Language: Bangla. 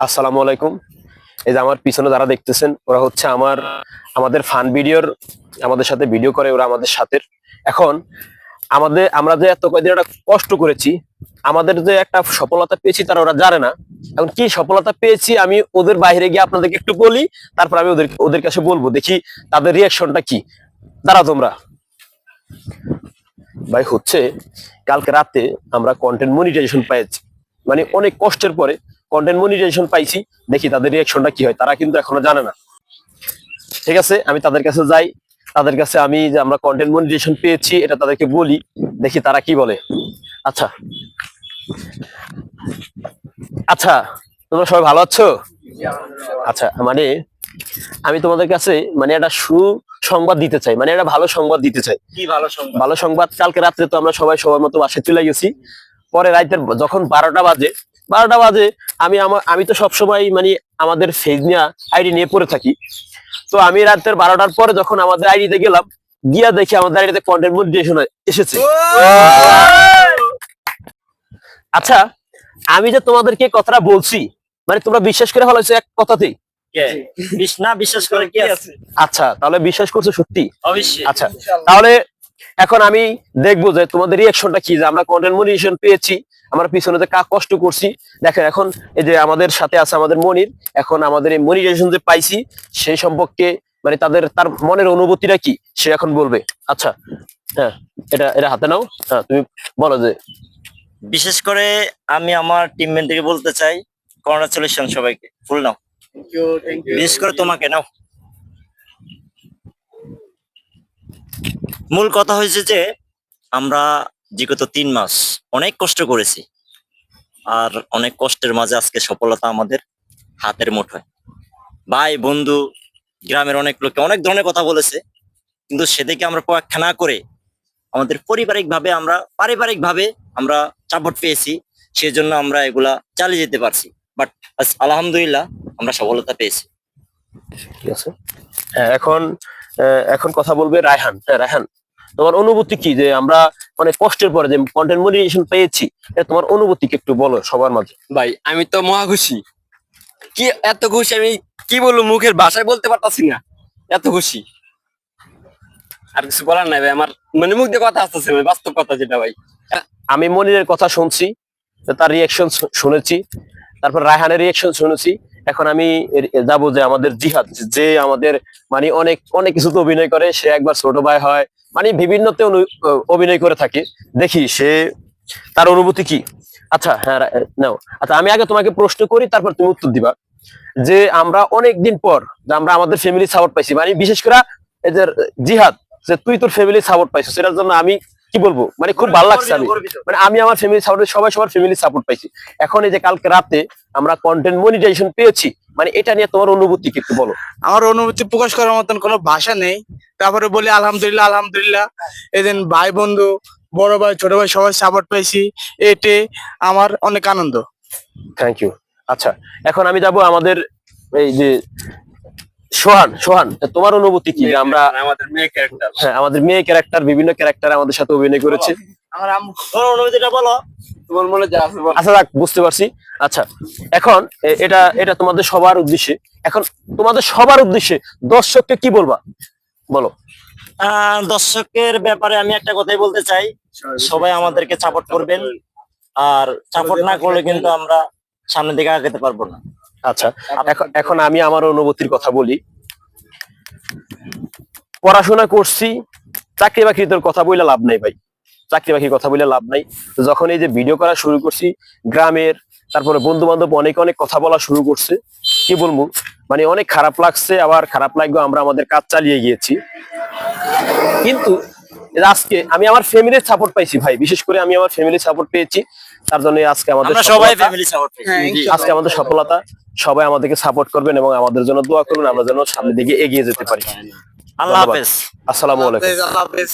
আসসালামু আলাইকুম। এই যে আমার পিছনে যারা দেখতেছেন, ওরা হচ্ছে আমার, আমাদের ফান ভিডিওর, আমাদের সাথে ভিডিও করে, ওরা আমাদের সাথে এখন, আমাদের, আমরা যে এত কয়দিন একটা কষ্ট করেছি, আমাদের যে একটা সফলতা পেয়েছি তারা ওরা জানে না। এখন কি সফলতা পেয়েছি আমি ওদের বাইরে গিয়ে আপনাদেরকে একটু বলি, তারপর আমি ওদের ওদের কাছে বলব, দেখি তাদের রিয়াকশনটা কি। দাঁড়া তোমরা। ভাই, হচ্ছে কালকে রাতে আমরা কন্টেন্ট মনিটাইজেশন পেয়েছি মানে অনেক কষ্টের পরে কন্টেন্ট মনিটাইজেশন পাইছি দেখি তাদের রিয়াকশনটা কি হয় তারা কিন্তু এখনও জানে না। ঠিক আছে আমি তাদের কাছে যাই তাদের কাছে আমি যে আমরা কন্টেন্ট মনিটাইজেশন পেয়েছি এটা তাদেরকে বলি দেখি তারা কি বলে। আচ্ছা। আচ্ছা তোমরা সবাই ভালো আছো? আচ্ছা মানে আমি তোমাদের কাছে মানে একটা সুসংবাদ দিতে চাই মানে একটা ভালো সংবাদ দিতে চাই। কি ভালো সংবাদ? ভালো সংবাদ কালকে রাত্রে তো আমরা সবাই সবার মতো বাসায় চলে গেছি। পরে রাতের যখন বারোটা বাজে বারোটা বাজে আমি আমার আমি তো সবসময় মানে আমাদের ফেজ নিয়ে আইডি নিয়ে পড়ে থাকি। তো আমি রাতের বারোটার পরে যখন আমাদের আইডিতে গেলাম গিয়া দেখি আমাদের আইডিতে কন্টেন্ট মনিটাইজেশন এসেছে। আচ্ছা আমি যে তোমাদেরকে কথাটা বলছি মানে তোমরা বিশ্বাস করে ফেলেছো এক কথাতেই? বিশ- না বিশ্বাস করে কি আছে? আচ্ছা তাহলে বিশ্বাস করছ সত্যি? অবশ্যই। আচ্ছা তাহলে এখন আমি দেখব যে তোমাদের রিয়াকশনটা কি যে আমরা কন্টেন্ট মনিটেশন পেয়েছি। আমরা পিছনে যে কা কষ্ট করছি দেখেন এখন এই যে আমাদের সাথে আছে আমাদের মনির এখন আমাদের এই মনিটাইজেশন যে পাইছি সেই সম্পর্কে মানে তাদের তার মনের অনুভূতিটা কি সে এখন বলবে। আচ্ছা হ্যাঁ এটা এটা হাতে নাও। হ্যাঁ তুমি বলো যে। বিশেষ করে আমি আমার টিম থেকে বলতে চাই কংগ্রাচুলেশন সবাইকে ফুল নাও। বিশেষ করে তোমাকে নাও। মূল কথা হয়েছে যে আমরা বিগত তিন মাস অনেক কষ্ট করেছি। আর অনেক কষ্টের মাঝে আজকে সফলতা আমাদের হাতের মুঠোয়। ভাই, বন্ধু, গ্রামের অনেক লোকে অনেক ধরনের কথা বলেছে, কিন্তু সেদিকে আমরা প্রয়াক্ষা না করে আমাদের পারিবারিক ভাবে আমরা পারিবারিক ভাবে আমরা সাপোর্ট পেয়েছি, সেজন্য আমরা এগুলা চালিয়ে যেতে পারছি। বাট আলহামদুলিল্লাহ আমরা সফলতা পেয়েছি। ঠিক আছে। হ্যাঁ এখন এখন কথা বলবে রায়হান। হ্যাঁ রায়হান, তোমার অনুভূতি কি যে আমরা অনেক কষ্টের পরে যে কন্টেন্ট মনিটাইজেশন পেয়েছি এটা তোমার অনুভূতি কি একটু বলো সবার মাঝে। ভাই আমি তো মহা খুশি। কি এত খুশি আমি কি বলব মুখের ভাষায় বলতে পারতাছি না। এত খুশি। আর কিছু বলার নাই ভাই আমার মানে মুখ দিয়ে কথা আসতেছে না বাস্তব কথা যেটা ভাই। আমি মনিরের কথা শুনছি তার রিয়াকশন শুনেছি তারপর রায়হানের রিয়াকশন শুনেছি এখন আমি যাব যে আমাদের জিহাদ, যে আমাদের মানে অনেক অনেক কিছুতে অভিনয় করে, সে একবার ছোট ভাই হয় মানে বিভিন্নতে অভিনয় করে থাকে। দেখি, সে, তার অনুভূতি কি? আচ্ছা হ্যাঁ নাও। আচ্ছা আমি আগে তোমাকে প্রশ্ন করি, তারপর তুমি উত্তর দিবা। যে আমরা অনেক দিন পর আমরা আমাদের ফ্যামিলি সাপোর্ট পাইছি মানে বিশেষ করে যে জিহাদ, যে তুই তোর ফ্যামিলি সাপোর্ট পাইছিস, সেটার জন্য আমি কি বলব? মানে খুব ভালো লাগছে আমি। মানে আমি আমার ফ্যামিলি সাপোর্ট সবাই সবার ফ্যামিলি সাপোর্ট পাইছি। এখন এই যে কালকে রাতে আমরা কন্টেন্ট মনিটাইজেশন পেয়েছি মানে এটা নিয়ে তোমার অনুভূতি কি একটু বলো? আমার অনুভূতি প্রকাশ করার মতন কোনো ভাষা নেই। তারপরে বলি আলহামদুলিল্লাহ আলহামদুলিল্লাহ। এদিন ভাই বন্ধু বড় ভাই ছোট ভাই সবাই সাপোর্ট পাইছি। এতে আমার অনেক আনন্দ। থ্যাংক ইউ আচ্ছা এখন আমি যাব আমাদের এই যে সোহান সোহান তোমার অনুভূতি কি? আমরা আমাদের মেয়ে ক্যারেক্টার হ্যাঁ আমাদের মেয়ে ক্যারেক্টার বিভিন্ন ক্যারেক্টার আমাদের সাথে অভিনয় করেছে। আমার অনুভূতিটা বলো। তোমার মনে যা আছে আচ্ছা যাক বুঝতে পারছি। আচ্ছা এখন এটা এটা তোমাদের সবার উদ্দেশ্যে। এখন তোমাদের সবার উদ্দেশ্যে দর্শককে কি বলবা? বলো। আহ, দর্শকের ব্যাপারে আমি একটা কথাই বলতে চাই। সবাই আমাদেরকে সাপোর্ট করবেন। আর সাপোর্ট না করলে কিন্তু আমরা সামনের দিকে আগাতে পারব না। আচ্ছা এখন আমি আমার অনুভূতির কথা বলি। পড়াশোনা করছি চাকরি বাকরির কথা বলে লাভ নাই ভাই। চাকরি বাকরির কথা বলে লাভ নাই। যখন এই যে ভিডিও করা শুরু করছি গ্রামের তারপরে বন্ধু বান্ধব অনেক অনেক কথা বলা শুরু করছে কি বলব? মানে অনেক খারাপ লাগছে আবার খারাপ লাগবে আমরা আমাদের কাজ চালিয়ে গিয়েছি। কিন্তু আজকে আমি আমার ফ্যামিলির সাপোর্ট পাইছি ভাই। বিশেষ করে আমি আমার ফ্যামিলির সাপোর্ট পেয়েছি। তার জন্য আজকে আমাদের সবাই ফ্যামিলি সাপোর্ট আজকে আমাদের সফলতা সবাই আমাদেরকে সাপোর্ট করবেন এবং আমাদের জন্য দোয়া করুন আমরা যেন সামনের দিকে এগিয়ে যেতে পারি। আল্লাহ হাফেজ। আসসালামু আলাইকুম। আল্লাহ হাফেজ।